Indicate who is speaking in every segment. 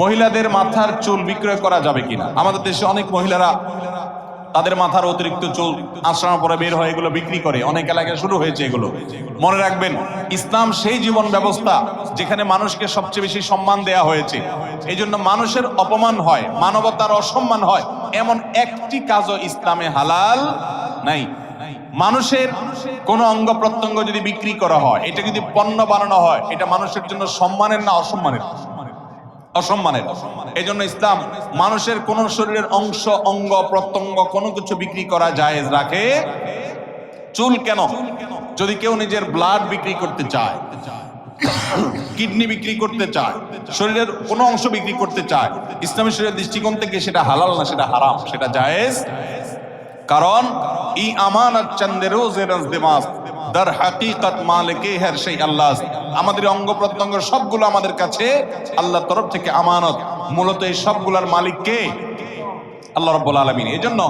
Speaker 1: মহিলাদের মাথার চুল বিক্রয় করা যাবে কিনা? আমাদের দেশে অনেক মহিলারা তাদের মাথার অতিরিক্ত চুল আশ্রমের পরে বের হয় এগুলো বিক্রি করে। অনেক এলাকায় শুরু হয়েছে এগুলো। মনে রাখবেন, ইসলাম সেই জীবন ব্যবস্থা যেখানে মানুষকে সবচেয়ে বেশি সম্মান দেয়া হয়েছে। এই জন্য মানুষের অপমান হয়, মানবতার অসম্মান হয়, এমন একটি কাজও ইসলামে হালাল নাই। মানুষের কোন অঙ্গ প্রত্যঙ্গ যদি বিক্রি করা হয়, এটা যদি পণ্য বানানো হয়, এটা মানুষের জন্য সম্মানের না অসম্মানের? অসম্মানের। এই জন্য ইসলাম মানুষের কোন শরীরের অংশ, অঙ্গ, প্রত্যঙ্গ কোনো কিছু বিক্রি করা জায়েজ রাখে। চুল কেন? যদি কেউ নিজের ব্লাড বিক্রি করতে চায় কিডনি বিক্রি করতে চায়, শরীরের কোনো অংশ বিক্রি করতে চায়, ইসলামী শরীরের দৃষ্টিকোণ থেকে সেটা হালাল না, সেটা হারাম, সেটা জায়েজ। কারণ, ই আমানত চন্দে রোজে রজদিমাস দার হাকিকত মালিকে হের সেই আল্লাহ আমাদের অঙ্গ প্রত্যঙ্গ সবগুলো আমাদের কাছে, আল্লাহর তরফ থেকে আমানত। মূলত এই সবগুলোর মালিক কে? আল্লাহ রব্বুল আলমিন। এই জন্য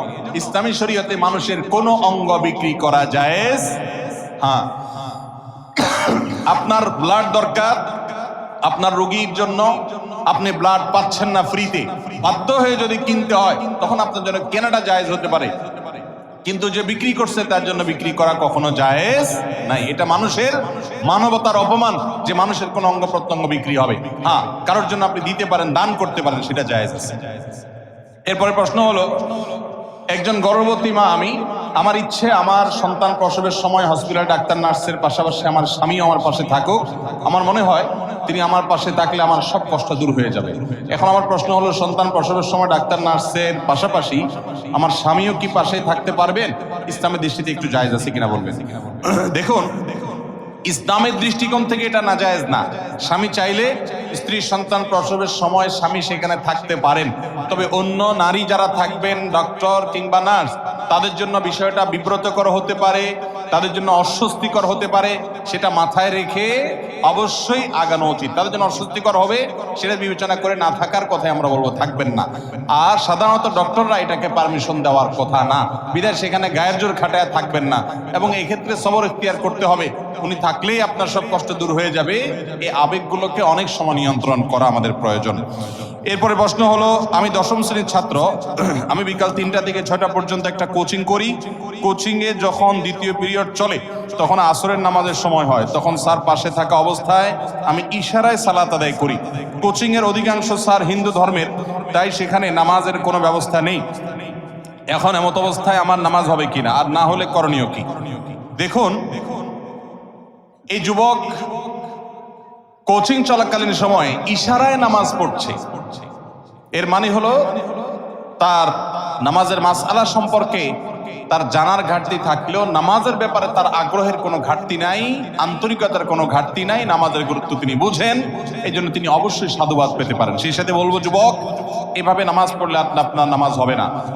Speaker 1: ইসলামী শরীয়তে মানুষের কোনো অঙ্গ বিক্রি করা জায়েজ? হ্যাঁ। আপনার ব্লাড দরকার, আপনার রোগীর জন্য, আপনি ব্লাড পাচ্ছেন না ফ্রিতে বাধ্য হয়ে যদি কিনতে হয়, তখন আপনার জন্য কেনাটা জায়েজ হতে পারে। কিন্তু যে বিক্রি করছে তার জন্য বিক্রি করা কখনো জায়েজ নাই। এটা মানুষের মানবতার অপমান যে মানুষের কোনো অঙ্গ প্রত্যঙ্গ বিক্রি হবে। হ্যাঁ কারোর জন্য আপনি দিতে পারেন, দান করতে পারেন, সেটা জায়েজ আছে। এরপরে প্রশ্ন হলো, একজন গর্ভবতী মা আমি আমার ইচ্ছে, আমার সন্তান প্রসবের সময় হসপিটাল ডাক্তার, নার্সের পাশাপাশি আমার স্বামী আমার পাশে থাকুক। আমার মনে হয় তিনি আমার পাশে থাকলে আমার সব কষ্ট দূর হয়ে যাবে। এখন আমার প্রশ্ন হলো, সন্তান প্রসবের সময় ডাক্তার, নার্সের পাশাপাশি আমার স্বামীও কি পাশে থাকতে পারবেন? ইসলামের দৃষ্টিতে একটু জায়জ আছে কিনা বলবেন? দেখুন, ইসলামের দৃষ্টিকোণ থেকে এটা না নাজায়েজ না। স্বামী চাইলে স্ত্রী সন্তান প্রসবের সময় স্বামী সেখানে থাকতে পারেন। তবে অন্য নারী যারা থাকবেন, ডক্টর কিংবা নার্স তাদের জন্য বিষয়টা বিব্রতকর হতে পারে। তাদের জন্য অস্বস্তিকর হতে পারে, সেটা মাথায় রেখে অবশ্যই আগানো উচিত। তাদের জন্য অস্বস্তিকর হবে, সেটা বিবেচনা করে না থাকার কথাই আমরা বলব, থাকবেন না। আর সাধারণত ডক্টররা এটাকে পারমিশন দেওয়ার কথা না। বিদায় সেখানে গায়ের জোর খাটায় থাকবেন না। এবং এই ক্ষেত্রে সবর ইখতিয়ার করতে হবে। উনি থাকলেই আপনার সব কষ্ট দূর হয়ে যাবে। এই আবেগগুলোকে অনেক সময় নিয়ন্ত্রণ করা আমাদের প্রয়োজন। এরপরে প্রশ্ন হলো, আমি দশম শ্রেণির ছাত্র। আমি বিকাল তিনটা থেকে ছয়টা পর্যন্ত একটা কোচিং করি। কোচিংয়ে যখন দ্বিতীয় পিরিয়ড চলে, তখন আসরের নামাজের সময় হয়। তখন স্যার পাশে থাকা অবস্থায় আমি ইশারায় সালাত আদায় করি। কোচিং এর অধিকাংশ স্যার হিন্দু ধর্মের, তাই সেখানে নামাজের কোনো ব্যবস্থা নেই। এখন এমত অবস্থায় আমার নামাজ হবে কিনা, আর না হলে করণীয় কি? দেখুন, এই যুবক কোচিং চলাকালীন সময়ে ইশারায় নামাজ পড়ছে। এর মানে হলো, তার নামাজের মাসআলা সম্পর্কে তার জানার ঘাটতি থাকলেও নামাজের ব্যাপারে তার আগ্রহের কোনো ঘাটতি নাই, আন্তরিকতার কোনো ঘাটতি নাই, নামাজের গুরুত্ব তিনি বুঝেন। এই জন্য তিনি অবশ্যই সাধুবাদ পেতে পারেন। সেই সাথে বলব, যুবক, এভাবে নামাজ পড়লে আপনার নামাজ হবে না।